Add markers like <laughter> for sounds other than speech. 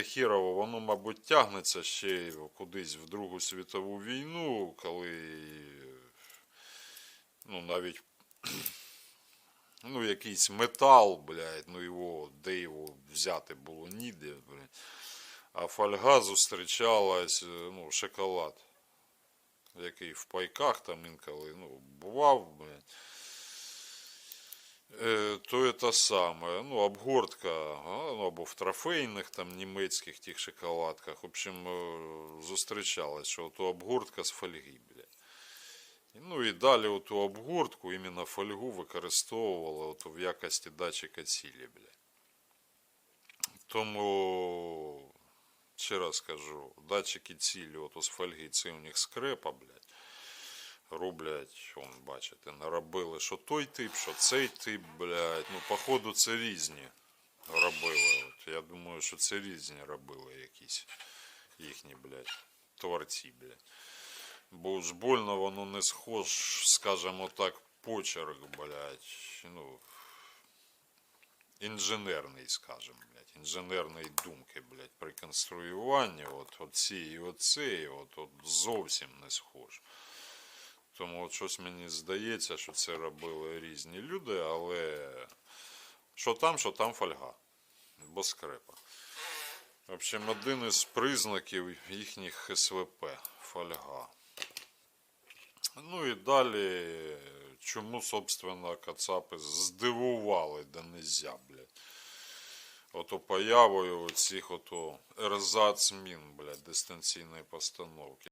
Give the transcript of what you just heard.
таке хірово, воно, мабуть, тягнеться ще кудись в Другу світову війну, коли ну, навіть <clears throat> ну, якийсь метал, блядь, ну його, де його взяти було ніде, блядь. А фольга зустрічалась, е, ну, шоколад, який в пайках там інколи, ну, бував, блядь. Е, то саме, ну, обгортка, ну, або в трофейних там німецьких тих шоколадках, в общем, е, зустрічалась, що то обгортка з фольги, блядь. Ну і далі оту обгортку, іменно фольгу використовували от в якості датчика цілі, блядь. Тому, ще раз кажу, датчики цілі от з фольги, це у них скрепа, блядь. Роблять, он, бачите, наробили, що той тип, що цей тип, блядь. Ну, походу, це різні робили. От, я думаю, що це різні робили якісь їхні, блядь, творці, блядь. Бо ж больно воно не схож, скажімо так, почерк, блядь, ну, інженерний, скажімо, блядь, інженерної думки, блядь, при конструюванні, от, оці і оцей, от, от зовсім не схож. Тому от щось мені здається, що це робили різні люди, але що там, що там фольга, бо скрепа. В общем, один із признаків їхніх СВП фольга. Ну і далі, чому, собственно, Кацапи здивували да нельзя, блядь. Ото появою цих ото ерзац блядь, дистанційної постановки.